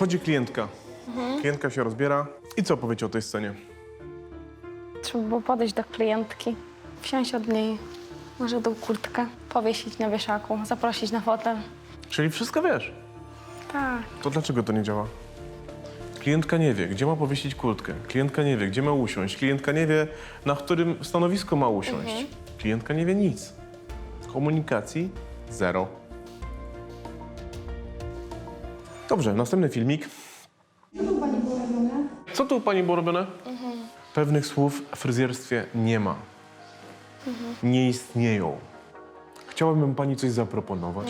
Wchodzi klientka. Klientka się rozbiera. I co powiecie o tej scenie? Trzeba było podejść do klientki, wziąć od niej może tą kurtkę, powiesić na wieszaku, zaprosić na fotel. Czyli wszystko wiesz. Tak. To dlaczego to nie działa? Klientka nie wie, gdzie ma powiesić kurtkę. Klientka nie wie, gdzie ma usiąść. Klientka nie wie, na którym stanowisku ma usiąść. Klientka nie wie nic. Komunikacji zero. Dobrze, następny filmik. Co tu u pani było robione? Pewnych słów w fryzjerstwie nie ma. Nie istnieją. Chciałabym pani coś zaproponować.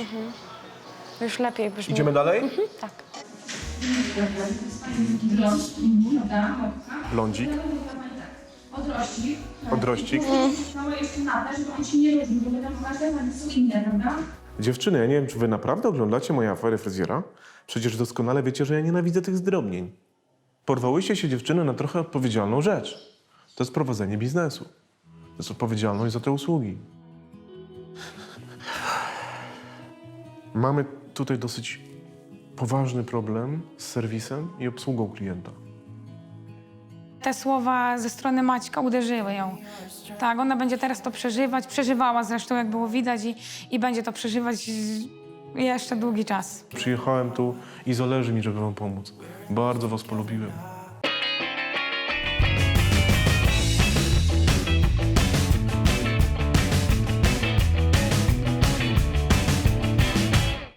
Już lepiej brzmi. Idziemy dalej? Tak. Lądzik. Odrośnik. Odrościk. Małe jeszcze na te, żeby on się nie różnił, bo wiadomo, każde mamy są inne, prawda? Dziewczyny, ja nie wiem, czy wy naprawdę oglądacie moje afery fryzjera? Przecież doskonale wiecie, że ja nienawidzę tych zdrobnień. Porwałyście się dziewczyny na trochę odpowiedzialną rzecz. To jest prowadzenie biznesu. To jest odpowiedzialność za te usługi. Mamy tutaj dosyć poważny problem z serwisem i obsługą klienta. Te słowa ze strony Maćka uderzyły ją. Tak, ona będzie teraz to przeżywać, przeżywała zresztą, jak było widać i, i będzie to przeżywać jeszcze długi czas. Przyjechałem tu i zależy mi, żeby wam pomóc. Bardzo was polubiłem.